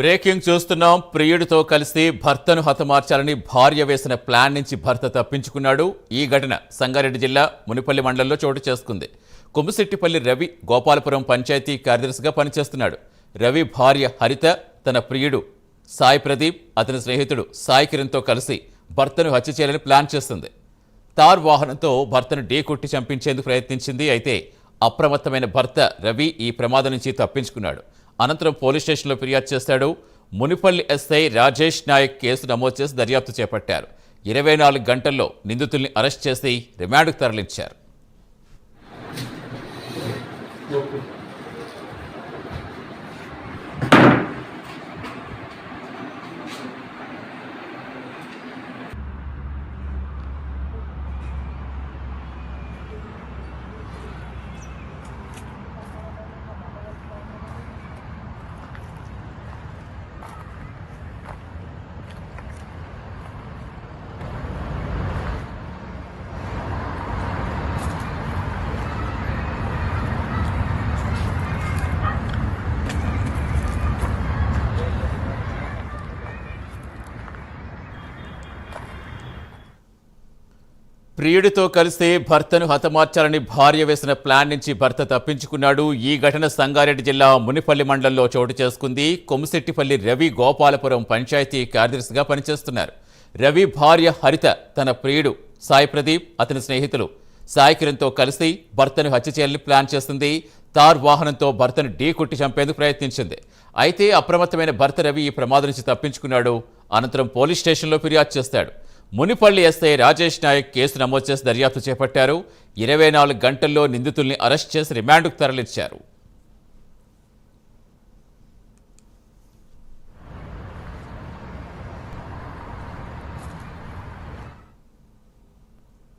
Breaking చూస్తున్నాం. ప్రియుడితో కలిసి భర్తను హతమార్చాలని భార్య వేసిన ప్లాన్ నుంచి భర్త తప్పించుకున్నాడు. ఈ ఘటన సంగారెడ్డి జిల్లా మునిపల్లి మండలంలో చోటు చేసుకుంది. కుమ్మిశెట్టిపల్లి రవి గోపాలపురం పంచాయతీ కార్యదర్శిగా పనిచేస్తున్నాడు. రవి భార్య హరిత తన ప్రియుడు సాయి ప్రదీప్ అతని స్నేహితుడు సాయి కిరణ్తో కలిసి భర్తను హత్య చేయాలని ప్లాన్ చేస్తుంది. తార్ వాహనంతో భర్తను ఢీకొట్టి చంపించేందుకు ప్రయత్నించింది. అయితే అప్రమత్తమైన భర్త రవి ఈ ప్రమాదం నుంచి తప్పించుకున్నాడు. అనంతరం పోలీస్ స్టేషన్లో ఫిర్యాదు చేశాడు. మునిపల్లి ఎస్ఐ రాజేష్ నాయక్ కేసు నమోదు చేసి దర్యాప్తు చేపట్టారు. ఇరవై నాలుగు గంటల్లో నిందితుల్ని అరెస్ట్ చేసి రిమాండ్కు తరలించారు. ప్రియుడితో కలిసి భర్తను హతమార్చాలని భార్య వేసిన ప్లాన్ నుంచి భర్త తప్పించుకున్నాడు. ఈ ఘటన సంగారెడ్డి జిల్లా మునిపల్లి మండలంలో చోటు చేసుకుంది. కొమ్మిశెట్టిపల్లి రవి గోపాలపురం పంచాయతీ కార్యదర్శిగా పనిచేస్తున్నారు. రవి భార్య హరిత తన ప్రియుడు సాయి ప్రదీప్ అతని స్నేహితులు సాయి కిరణ్తో కలిసి భర్తను హత్య చేయాలని ప్లాన్ చేస్తుంది. తార్ వాహనంతో భర్తను ఢీ కొట్టి చంపేందుకు ప్రయత్నించింది. అయితే అప్రమత్తమైన భర్త రవి ఈ ప్రమాదం నుంచి తప్పించుకున్నాడు. అనంతరం పోలీస్ స్టేషన్లో ఫిర్యాదు చేస్తాడు. మునిపల్లి ఎస్ఐ రాజేష్ నాయక్ కేసు నమోదు చేసి దర్యాప్తు చేపట్టారు. ఇరవై నాలుగు గంటల్లో నిందితుల్ని అరెస్ట్ చేసి రిమాండ్కు తరలించారు.